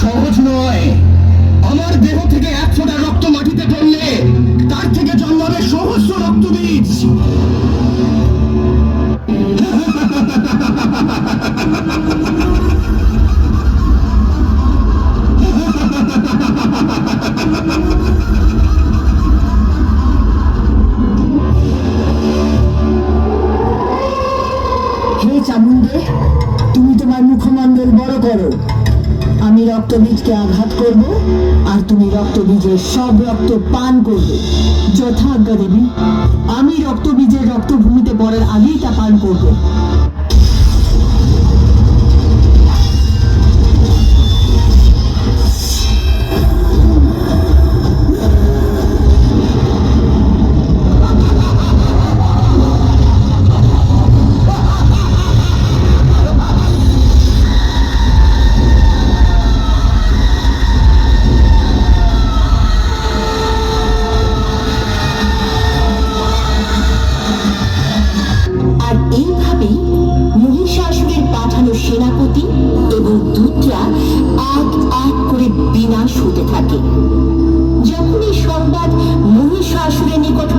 সহজ নয়। আমার দেহ থেকে একশোটা রক্ত মাটিতে পড়লে তার থেকে জন্মাবে সহস্র রক্ত বীজ। চামুন্ডে তুমি তোমার মুখমণ্ডল বড় করো। আমি রক্তবীজকে আঘাত করব আর তুমি রক্তবীজের সব রক্ত পান করবে। যথাজ্ঞা দেবী আমি রক্তবীজের রক্তভূমিতে পড়ার আগেই তা পান করব। লোকরা এক এক করে বিনাশ হতে থাকে। যখনই সংবাদ মহিষাসুরের নিকট